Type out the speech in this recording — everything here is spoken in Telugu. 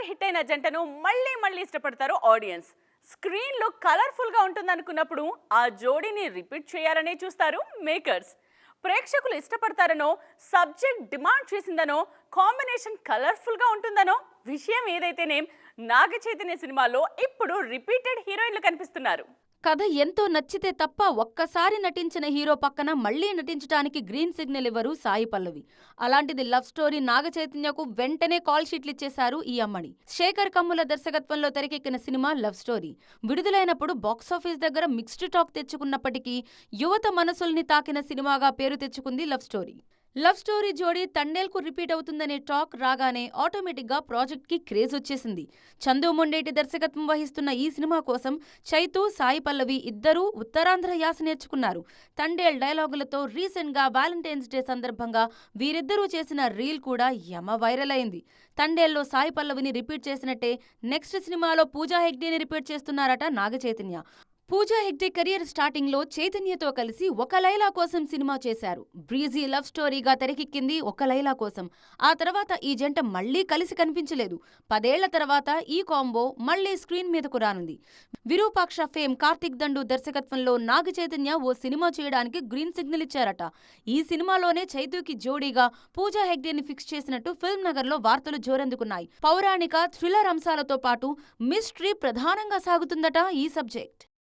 ఒకసారి హిట్ అయిన జంటను మళ్ళీ మళ్ళీ ఇష్టపడతారు ఆడియన్స్ స్క్రీన్లో కలర్ఫుల్గా ఉంటుందనుకున్నప్పుడు ఆ జోడీని రిపీట్ చేయాలనే చూస్తారు మేకర్స్ ప్రేక్షకులు ఇష్టపడతారనో సబ్జెక్ట్ డిమాండ్ చేసిందనో కాంబినేషన్ కలర్ఫుల్గా ఉంటుందనో విషయం ఏదైతేనేం నాగ చైతన్య సినిమాలో ఇప్పుడు రిపీటెడ్ హీరోయిన్లు కనిపిస్తున్నారు. కథ ఎంతో నచ్చితే తప్ప ఒక్కసారి నటించిన హీరో పక్కన మళ్ళీ నటించడానికి గ్రీన్ సిగ్నల్ ఇవ్వరు సాయి పల్లవి. అలాంటిది లవ్ స్టోరీ నాగ చైతన్యకు వెంటనే కాల్ షీట్లు ఇచ్చేశారు ఈ అమ్మడి శేఖర్ కమ్ముల దర్శకత్వంలో తెరకెక్కిన సినిమా లవ్ స్టోరీ. విడుదలైనప్పుడు బాక్సాఫీస్ దగ్గర మిక్స్డ్ టాక్ తెచ్చుకున్నప్పటికీ యువత మనసుల్ని తాకిన సినిమాగా పేరు తెచ్చుకుంది లవ్ స్టోరీ. లవ్ స్టోరీ జోడీ తండేల్కు రిపీట్ అవుతుందనే టాక్ రాగానే ఆటోమేటిక్గా ప్రాజెక్ట్కి క్రేజ్ వచ్చేసింది. చందు మొండేటి దర్శకత్వం వహిస్తున్న ఈ సినిమా కోసం చైతు సాయి పల్లవి ఇద్దరూ ఉత్తరాంధ్ర యాస నేర్చుకున్నారు. తండేల్ డైలాగులతో రీసెంట్గా వ్యాలంటైన్స్ డే సందర్భంగా వీరిద్దరూ చేసిన రీల్ కూడా యమ వైరల్ అయింది. తండేల్లో సాయి పల్లవిని రిపీట్ చేసినట్టే నెక్స్ట్ సినిమాలో పూజా హెగ్డేని రిపీట్ చేస్తున్నారట నాగ చైతన్య పూజా హెగ్డే కెరియర్ స్టార్టింగ్లో చైతన్యతో కలిసి ఒక లైలా కోసం సినిమా చేశారు. బ్రీజీ లవ్ స్టోరీగా తెరకెక్కింది ఒక లైలా కోసం. ఆ తర్వాత ఈ జంట మళ్ళీ కలిసి కనిపించలేదు. పదేళ్ళ తర్వాత ఈ కాంబో మళ్ళీ స్క్రీన్ మీదకు రానుంది. విరూపాక్ష ఫేమ్ కార్తిక్ దండు దర్శకత్వంలో నాగ చైతన్య ఓ సినిమా చేయడానికి గ్రీన్ సిగ్నల్ ఇచ్చారట. ఈ సినిమాలోనే చైతుకి జోడీగా పూజా హెగ్డేని ఫిక్స్ చేసినట్టు ఫిల్మ్ నగర్లో వార్తలు జోరందుకున్నాయి. పౌరాణిక థ్రిల్లర్ అంశాలతో పాటు మిస్టరీ ప్రధానంగా సాగుతుందట ఈ సబ్జెక్ట్.